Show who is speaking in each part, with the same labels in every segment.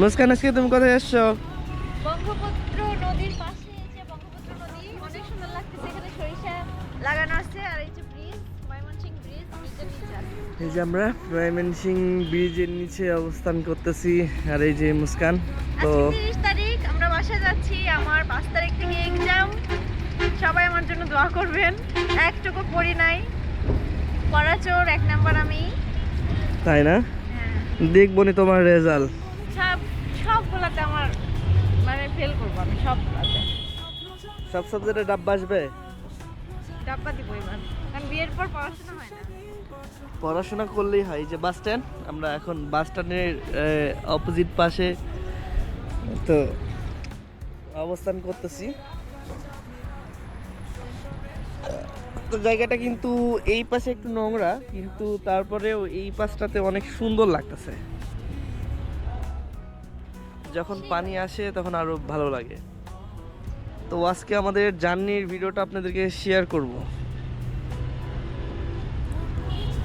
Speaker 1: মুস্কান আজকে তুমি কোথায় এসছো
Speaker 2: বঙ্গপুত্র নদীর পাশে এই যে বঙ্গপুত্র নদী অনেক সুন্দর লাগতেছে। এখানে সরিষা লাগানো আছে আর এই যে ব্রিজ ময়মনসিং ব্রিজ ব্রিজের নিচে
Speaker 1: এই যে আমরা ময়মনসিং ব্রিজের নিচে অবস্থান করতেছি আর এই যে মুস্কান তো
Speaker 2: আজকে তিরিশ তারিখ আমরা বাসায় যাচ্ছি আমার পাঁচ তারিখ থেকে এক্সাম সবাই আমার জন্য দোয়া করবেন একটুকু পড়ি নাই। পড়াচোর এক নাম্বার আমি।
Speaker 1: তাই না?
Speaker 2: হ্যাঁ।
Speaker 1: দেখব নি তোমার রেজাল্ট
Speaker 2: সব সবগুলোতে আমার মানে ফেল করব আমি সবগুলোতে
Speaker 1: সব সাবজেক্টে ডাব্বা আসবে
Speaker 2: ডাব্বা দিব এবার কারণ বিয়ের পর পড়াশোনা হয় না।
Speaker 1: পড়াশোনা করলেই হয় যে বাস স্ট্যান্ড আমরা এখন বাস স্ট্যান্ডের অপোজিট পাশে তো অবস্থান করতেছি। তো জায়গাটা কিন্তু এই পাশে একটু নোংরা কিন্তু তারপরেও এই পাশটাতে অনেক সুন্দর লাগতেছে। যখন পানি আসে তখন আরও ভালো লাগে। তো আজকে আমাদের জার্নির ভিডিওটা আপনাদেরকে শেয়ার করব।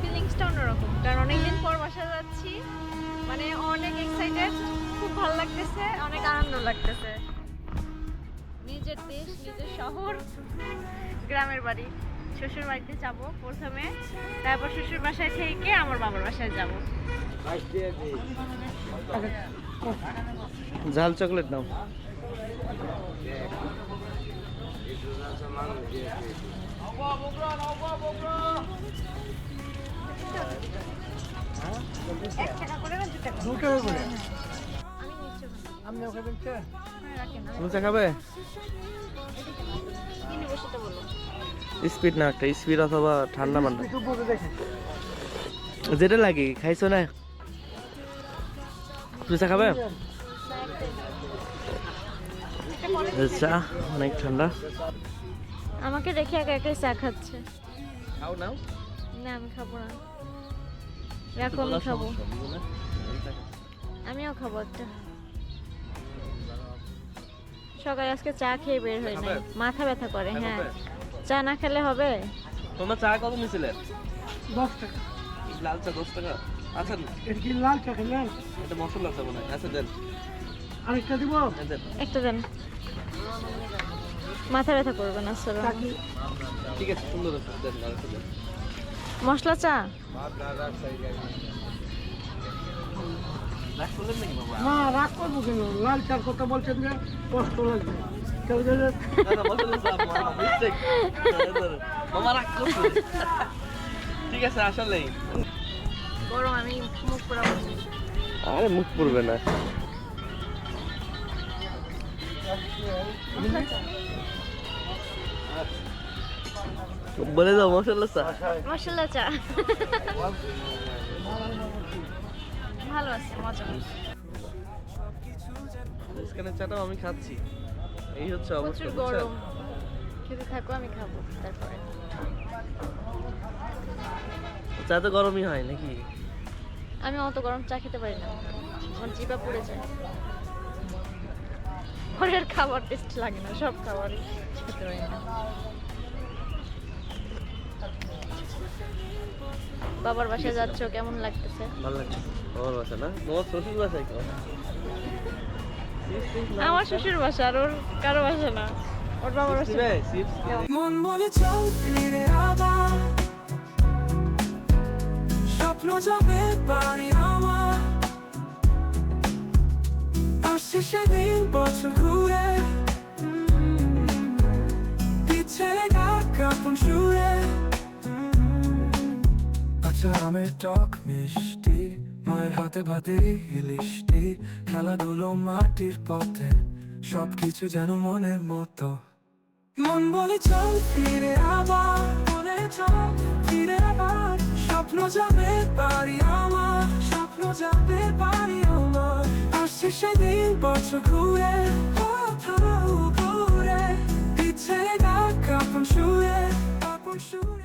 Speaker 2: ফিলিংসটা অন্যরকম কারণ অনেকদিন পর বাসা যাচ্ছি মানে অনেক এক্সাইটেড খুব ভালো লাগতেছে অনেক আনন্দ লাগতেছে। নিজের দেশ নিজের শহর গ্রামের বাড়ি শ্বশুর বাড়িতে যাব প্রথমে তারপর শ্বশুর বাসায় থেকে আমার বাবার বাসায় যাব।
Speaker 1: ঝাল চকলেট নাও খাবে? স্পিড না একটা স্পিড অথবা ঠান্ডা মান্ডা যেটা লাগে খাইছো না? চা খাবে? চা অনেক ঠান্ডা।
Speaker 2: আমাকে রেখে একা একাই চা খাচ্ছে।
Speaker 1: খাও নাও।
Speaker 2: না আমি খাব না। রাখো আমি খাব। আমিও খাব একটা। সকালে আজকে চা খেয়ে বের হই নাই। মাথা ব্যথা করে হ্যাঁ। চা না খেলে হবে?
Speaker 1: তোমার চা কত নিছিলে?
Speaker 3: দশ টাকা।
Speaker 1: লাল চা দশ টাকা? আচ্ছা।
Speaker 3: এটা কি লাল চা খেলেন
Speaker 1: এটা মশলা চা মনে আচ্ছা দেন।
Speaker 3: আরেকটা দিব?
Speaker 2: একটা দেন। মাথা ব্যথা করবে না স্যার
Speaker 1: ঠিক আছে সুন্দর দেন
Speaker 2: মশলা চা?
Speaker 3: না রাগ করব কেন? লাল চার কথা বলছেন যে কষ্ট লাগবে।
Speaker 1: ঠিক আছে আসলেই।
Speaker 2: গরম আমি মুখ পুরা বসে
Speaker 1: আরে মুখ পড়বে না। বলে দাও মশলা চা।
Speaker 2: মশলা চা। ভালো আছে মজা
Speaker 1: এখানে চাটাও আমি খাচ্ছি। এই হচ্ছে অবস্থা
Speaker 2: গরম। খেতে থাকো আমি খাব তারপরে।
Speaker 1: চা তো গরমই হয় নাকি?
Speaker 2: আমি অত গরম চা খেতে পারি না। আমার জিবা পুড়ে যায়। পরের খাবার টেস্ট লাগে না সব খাবারই খেতে পারি না। বাবার বাসায় যাচ্ছ কেমন লাগতেছে?
Speaker 1: ভালো লাগছে। তোমার বাসা না? তোমার শ্বশুর বাসায় কেউ
Speaker 2: আমার শ্বশুর বাসা আর ওর কারও বাসা না। ওর বাবার বাসা।
Speaker 4: মন বলে চল ফিরে আবার স্বপ্ন যাবে বাড়ি আমার আসছে সেদিন বছর ঘুরে পিছে ডাক কাপন সুরে আচ্ছা আমের টক মিষ্টি মায়ের হাতে ভাতে ইলিশটি খেলাধুলো মাটির পথে। সবকিছু যেন মনের মতো। মন বলে চল ফিরে আবার। বলে চল ফিরে আবার। স্বপ্ন যাবে পারি আমার, স্বপ্ন যাবে পারি আমার। আসছে সেদিন বছর ঘুরে ঘুরে পিছে ডাক আপন শুয়ে আপন শুয়ে।